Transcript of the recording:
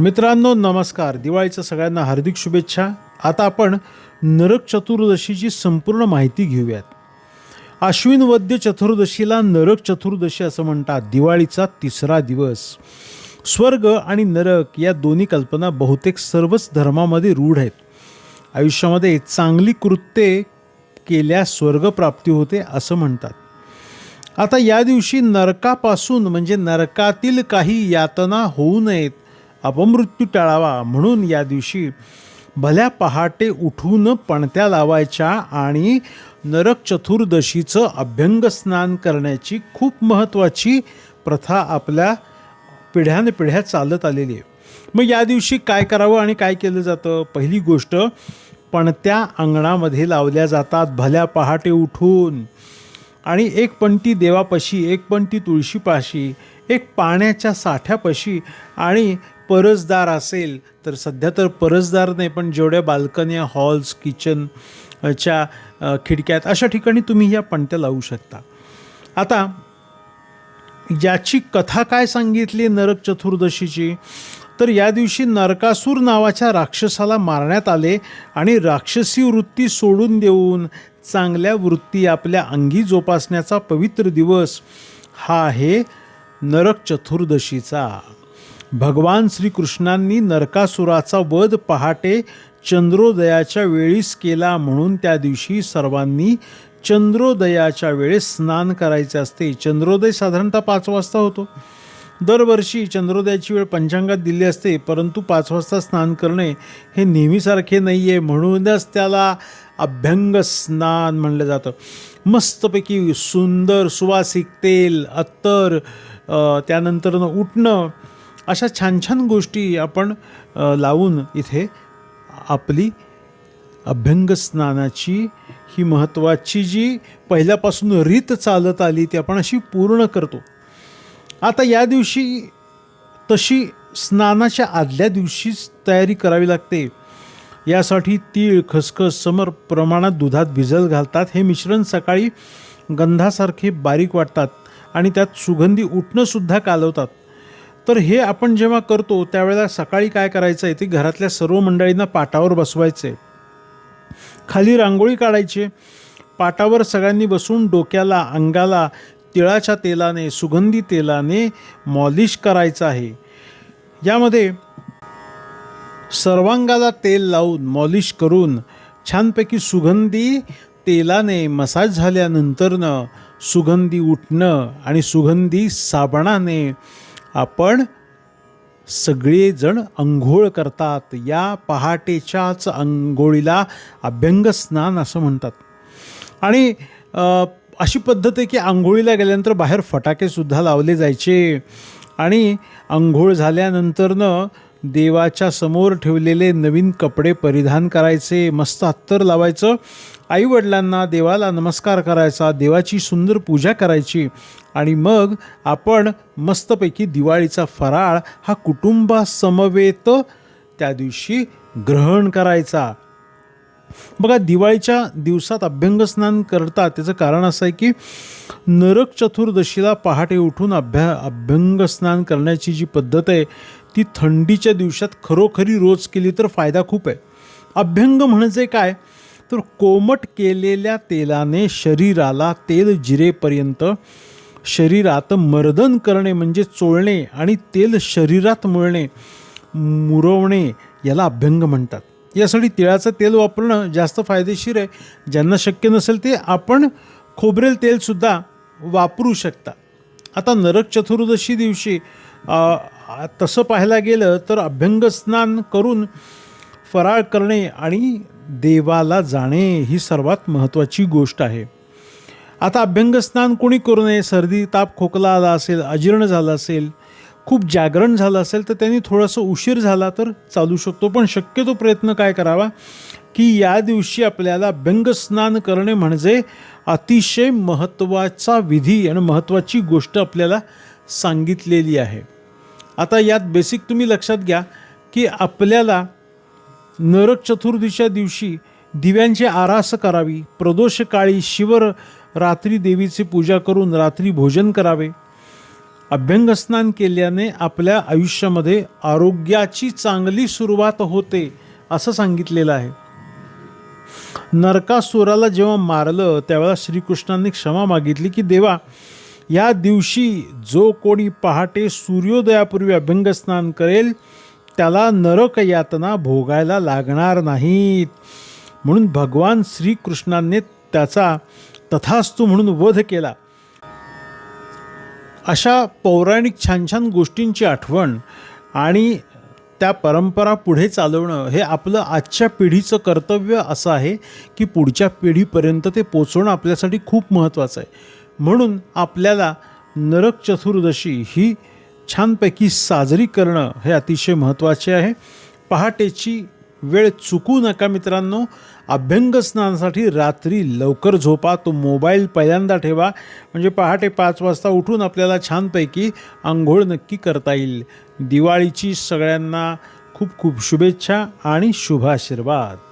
मित्रांनो नमस्कार. दिवाळीचं सगळ्यांना हार्दिक शुभेच्छा. आता आपण नरक चतुर्दशीची संपूर्ण माहिती घेऊयात. अश्विन वद्य चतुर्दशीला नरक चतुर्दशी असं म्हणतात. दिवाळीचा तिसरा दिवस. स्वर्ग आणि नरक या दोन्ही कल्पना बहुतेक सर्वच धर्मामध्ये रूढ आहेत. आयुष्यामध्ये चांगली कृत्ये केल्यास स्वर्गप्राप्ती होते असं म्हणतात. आता या दिवशी नरकापासून म्हणजे नरकातील काही यातना होऊ नयेत अपमृत्यू टाळावा म्हणून या दिवशी भल्या पहाटे उठून पणत्या लावायच्या आणि नरक चतुर्दशीचं अभ्यंग स्नान करण्याची खूप महत्त्वाची प्रथा आपल्या पिढ्यानपिढ्या चालत आलेली आहे. मग या दिवशी काय करावं आणि काय केलं जातं? पहिली गोष्ट पणत्या अंगणामध्ये लावल्या जातात भल्या पहाटे उठून. आणि एक पंटी देवापाशी एक पंटी तुळशीपाशी एक पाण्याच्या साठ्यापाशी आणि परसदार असेल तर सध्या तर परसदार नाही पण जेवढ्या बाल्कन्या हॉल्स किचन च्या खिडक्या आहेत अशा ठिकाणी तुम्ही या पणत्या लावू शकता. आता याची कथा काय सांगितली नरक चतुर्दशीची? तर या दिवशी नरकासूर नावाच्या राक्षसाला मारण्यात आले आणि राक्षसी वृत्ती सोडून देऊन चांगल्या वृत्ती आपल्या अंगी जोपासण्याचा पवित्र दिवस हा आहे नरक चतुर्दशीचा. भगवान श्रीकृष्णांनी नरकासुराचा वध पहाटे चंद्रोदयाच्या वेळीस केला म्हणून त्या दिवशी सर्वांनी चंद्रोदयाच्या वेळेस स्नान करायचे असते. चंद्रोदय साधारणतः पाच वाजता होतो. दरवर्षी चंद्रोदयाची वेळ पंचांगात दिली असते परंतु पाच वाजता स्नान करणे हे नेहमीसारखे नाही आहे म्हणूनच त्याला अभ्यंग स्नान म्हणलं जातं. मस्तपैकी सुंदर सुवासिक तेल अत्तर त्यानंतरनं उठणं अशा छान छान गोष्टी आपण लावून इथे आपली अभ्यंग स्नानाची ही महत्त्वाची जी पहिल्यापासून रीत चालत आली ती आपण अशी पूर्ण करतो. आता या दिवशी तशी स्नानाच्या आदल्या दिवशीच तयारी करावी लागते. यासाठी तीळ खसखस समर प्रमाणात दुधात भिजत घालतात. हे मिश्रण सकाळी गंधासारखे बारीक वाटतात आणि त्यात सुगंधी उठणंसुद्धा कालवतात. तर हे आपण जेव्हा करतो त्यावेळेला सकाळी काय करायचं आहे ते घरातल्या सर्व मंडळींना पाटावर बसवायचे खाली रांगोळी काढायची. पाटावर सगळ्यांनी बसून डोक्याला अंगाला तिळाच्या तेलाने सुगंधी तेलाने मॉलिश करायचं आहे. यामध्ये सर्वांगाला तेल लावून मॉलिश करून छानपैकी सुगंधी तेलाने मसाज झाल्यानंतरनं सुगंधी उठणं आणि सुगंधी साबणाने आपण सगळेजण अंघोळ करतात. या पहाटेच्याच अंघोळीला अभ्यंग स्नान असं म्हणतात. आणि अशी पद्धत आहे की आंघोळीला गेल्यानंतर बाहेर फटाकेसुद्धा लावले जायचे. आणि आंघोळ झाल्यानंतरनं देवाच्या समोर ठेवलेले नवीन कपडे परिधान करायचे मस्त अत्तर लावायचं. आईवडिलांना देवाला नमस्कार करायचा देवाची सुंदर पूजा करायची. आणि मग आपण मस्तपैकी दिवाळीचा फराळ हा कुटुंबासमवेत त्या दिवशी ग्रहण करायचा. बघा दिवाळीच्या दिवसात अभ्यंगस्नान करतात. त्याचं कारण असं आहे की नरक चतुर्दशीला पहाटे उठून अभ्या अभ्यंगस्नान करण्याची जी पद्धत आहे ती थंडीच्या दिवसात खरोखरी रोज केली तर फायदा खूप आहे. अभ्यंग म्हणजे काय? तर कोमट केलेल्या तेलाने शरीराला तेल जिरेपर्यंत शरीरात मर्दन करणे म्हणजे चोळणे आणि तेल शरीरात मळणे मुरवणे याला अभ्यंग म्हणतात. यासाठी तिळाचं तेल वापरणं जास्त फायदेशीर आहे. ज्यांना शक्य नसेल ते आपण खोबरेल तेलसुद्धा वापरू शकता. आता नरक चतुर्दशी दिवशी तसं पाहायला गेलं तर अभ्यंग स्नान करून फराळ करणे आणि देवाला जाणे ही सर्वात महत्त्वाची गोष्ट आहे. आता अभ्यंग स्नान कोणी करू नये? सर्दी ताप खोकला आला असेल अजीर्ण झालं असेल खूप जागरण झालं असेल तर त्यांनी थोडासा उशीर झाला तर चालू शकतो. पण शक्यतो प्रयत्न काय करावा? की या दिवशी आपल्याला व्यंगस्नान करणे म्हणजे अतिशय महत्त्वाचा विधी आणि महत्त्वाची गोष्ट आपल्याला सांगितलेली आहे. आता यात बेसिक तुम्ही लक्षात घ्या की आपल्याला नरक चतुर्दीच्या दिवशी दिव्यांची आरास करावी प्रदोष काळी शिवर रात्री देवीची पूजा करून रात्री भोजन करावे. अभ्यंगस्नान केल्याने आपल्या आयुष्यामध्ये आरोग्याची चांगली सुरुवात होते असं सांगितलेलं आहे. नरकासुराला जेव्हा मारलं त्यावेळेला श्रीकृष्णांनी क्षमा मागितली की देवा या दिवशी जो कोणी पहाटे सूर्योदयापूर्वी अभ्यंगस्नान करेल त्याला नरक यातना भोगायला लागणार नाहीत. म्हणून भगवान श्रीकृष्णांनी त्याचा तथास्तू म्हणून वध केला. अशा पौराणिक छान छान गोष्टींची आठवण आणि त्या परंपरा पुढे चालवणं हे आपलं आजच्या पिढीचं कर्तव्य असं आहे की पुढच्या पिढीपर्यंत ते पोचवणं आपल्यासाठी खूप महत्त्वाचं आहे. म्हणून आपल्याला नरक चतुर्दशी ही छानपैकी साजरी करणं हे अतिशय महत्त्वाचे आहे. पहाटेची वेळ चुकू नका मित्रांनो. अभ्यंग स्नानासाठी रात्री लवकर झोपा तो मोबाईल पहिल्यांदा ठेवा. म्हणजे पहाटे पाच वाजता उठून आपल्याला छानपैकी आंघोळ नक्की करता येईल. दिवाळीची सगळ्यांना खूप खूप शुभेच्छा आणि शुभाशीर्वाद.